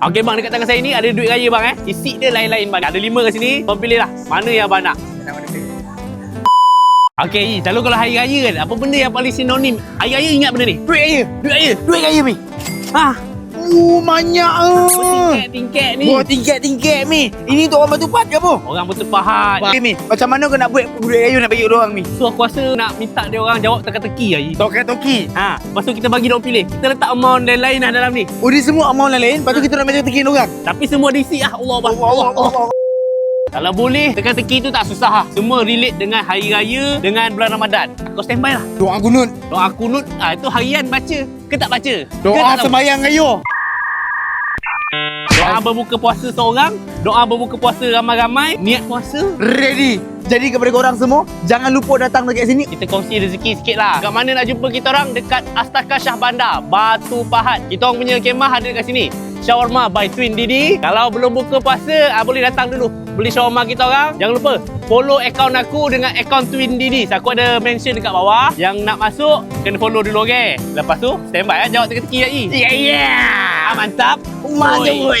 Okey bang, dekat tangan saya ni ada duit raya bang eh. Isi dia lain-lain bang. Ada lima kat sini. Kau pilih lah. Mana yang abang nak? Okey, selalu kalau hari raya kan, apa benda yang paling sinonim? Hari raya ingat benda ni? Duit raya. Duit raya. Duit raya mi. Ha, Uh, banyak ah. tingkat-tingkat ni. Buat tingkat-tingkat mi. Ini untuk orang batu pat ke apa? Orang betul pahat. Okay, mi. Macam mana kau nak buat duit raya nak bagi orang mi? So aku rasa nak minta dia orang jawab teka-teki Yi. Toki-toki. Ha, lepas tu kita bagi dia orang pilih. Kita letak amount lain-lain lah dalam ni. Oh, dia semua amount lain. Lepas tu kita nak macam tekin orang. Tapi semua diisi ah Allah Allah. Allah, Allah, Allah. Kalau boleh, teka-teki tu tak susah lah. Semua relate dengan hari raya, dengan bulan Ramadan. Kau standby lah. Doa gunut. Doa kunut, ah, itu harian baca. Ke tak baca? Ke Doa tahu? sembahyang raya. Doa berbuka puasa seorang, doa berbuka puasa ramai-ramai, niat puasa. Ready. Jadi kepada korang semua, jangan lupa datang dekat sini. Kita kongsi rezeki sikit lah. Kat mana nak jumpa kita orang? Dekat Astaka Shah Bandar, Batu Pahat. Kita orang punya kemah ada dekat sini. Shawarma by Twin Didi. Kalau belum buka puasa, ah, boleh datang dulu. Beli shawarma kita orang. Jangan lupa, follow akaun aku dengan akaun Twin Didi. Aku ada mention dekat bawah. Yang nak masuk, kena follow dulu, okay? Lepas tu, standby lah. Jawab teka-teki lagi. Yeah, yeah. Ah, mantap. Umaga, boy.